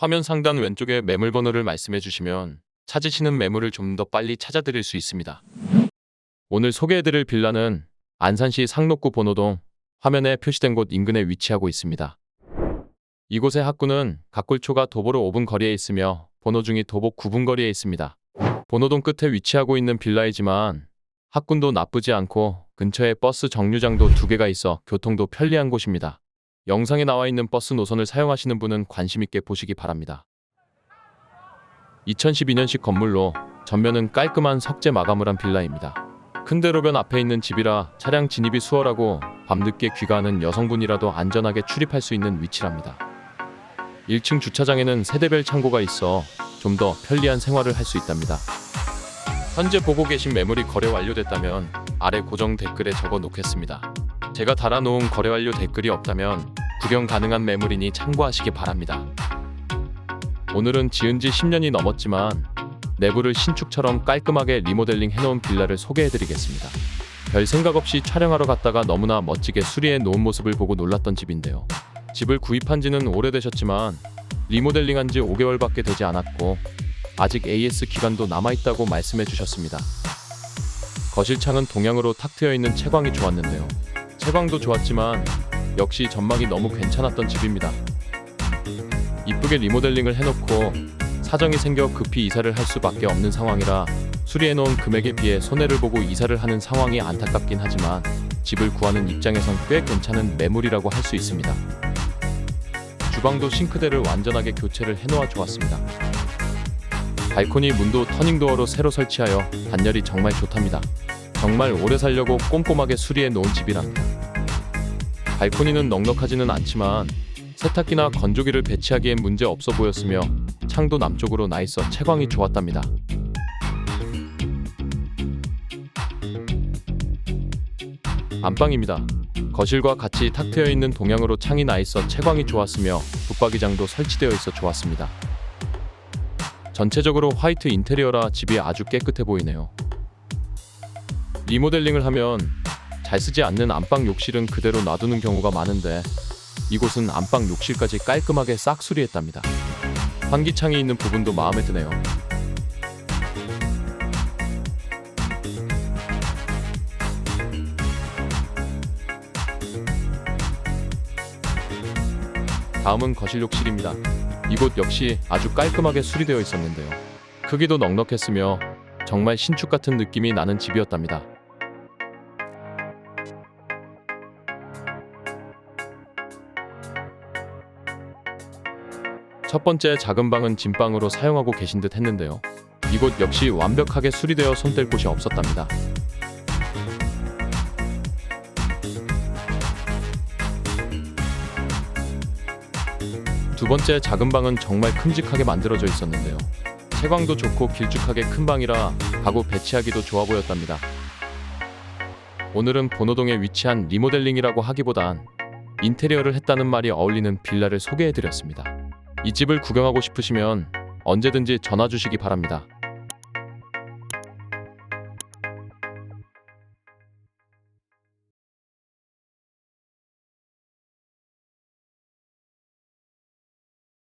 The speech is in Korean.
화면 상단 왼쪽에 매물 번호를 말씀해 주시면 찾으시는 매물을 좀 더 빨리 찾아드릴 수 있습니다. 오늘 소개해드릴 빌라는 안산시 상록구 번호동 화면에 표시된 곳 인근에 위치하고 있습니다. 이곳의 학구는 각골초가 도보로 5분 거리에 있으며 번호 중이 도보 9분 거리에 있습니다. 번호동 끝에 위치하고 있는 빌라이지만 학군도 나쁘지 않고 근처에 버스 정류장도 두 개가 있어 교통도 편리한 곳입니다. 영상에 나와 있는 버스 노선을 사용하시는 분은 관심 있게 보시기 바랍니다. 2012년식 건물로 전면은 깔끔한 석재 마감을 한 빌라입니다. 큰 대로변 앞에 있는 집이라 차량 진입이 수월하고 밤늦게 귀가하는 여성분이라도 안전하게 출입할 수 있는 위치랍니다. 1층 주차장에는 세대별 창고가 있어 좀 더 편리한 생활을 할 수 있답니다. 현재 보고 계신 매물이 거래 완료됐다면 아래 고정 댓글에 적어 놓겠습니다. 제가 달아놓은 거래 완료 댓글이 없다면 구경 가능한 매물이니 참고하시기 바랍니다. 오늘은 지은 지 10년이 넘었지만 내부를 신축처럼 깔끔하게 리모델링 해놓은 빌라를 소개해드리겠습니다. 별 생각 없이 촬영하러 갔다가 너무나 멋지게 수리해 놓은 모습을 보고 놀랐던 집인데요. 집을 구입한 지는 오래되셨지만 리모델링한 지 5개월밖에 되지 않았고 아직 AS 기간도 남아있다고 말씀해 주셨습니다. 거실창은 동양으로 탁 트여 있는 채광이 좋았는데요. 채광도 좋았지만 역시 전망이 너무 괜찮았던 집입니다. 이쁘게 리모델링을 해놓고 사정이 생겨 급히 이사를 할 수밖에 없는 상황이라 수리해놓은 금액에 비해 손해를 보고 이사를 하는 상황이 안타깝긴 하지만 집을 구하는 입장에선 꽤 괜찮은 매물이라고 할 수 있습니다. 주방도 싱크대를 완전하게 교체를 해놓아 좋았습니다. 발코니 문도 터닝도어로 새로 설치하여 단열이 정말 좋답니다. 정말 오래 살려고 꼼꼼하게 수리해 놓은 집이랍니다. 발코니는 넉넉하지는 않지만 세탁기나 건조기를 배치하기엔 문제 없어 보였으며 창도 남쪽으로 나 있어 채광이 좋았답니다. 안방입니다. 거실과 같이 탁 트여 있는 동양으로 창이 나 있어 채광이 좋았으며 붙박이장도 설치되어 있어 좋았습니다. 전체적으로 화이트 인테리어라 집이 아주 깨끗해 보이네요. 리모델링을 하면 잘 쓰지 않는 안방 욕실은 그대로 놔두는 경우가 많은데 이곳은 안방 욕실까지 깔끔하게 싹 수리했답니다. 환기창이 있는 부분도 마음에 드네요. 다음은 거실 욕실입니다. 이곳 역시 아주 깔끔하게 수리되어 있었는데요. 크기도 넉넉했으며 정말 신축 같은 느낌이 나는 집이었답니다. 첫 번째 작은 방은 진방으로 사용하고 계신 듯 했는데요. 이곳 역시 완벽하게 수리되어 손댈 곳이 없었답니다. 두 번째 작은 방은 정말 큼직하게 만들어져 있었는데요. 채광도 좋고 길쭉하게 큰 방이라 가구 배치하기도 좋아 보였답니다. 오늘은 본호동에 위치한 리모델링이라고 하기보단 인테리어를 했다는 말이 어울리는 빌라를 소개해드렸습니다. 이 집을 구경하고 싶으시면 언제든지 전화 주시기 바랍니다.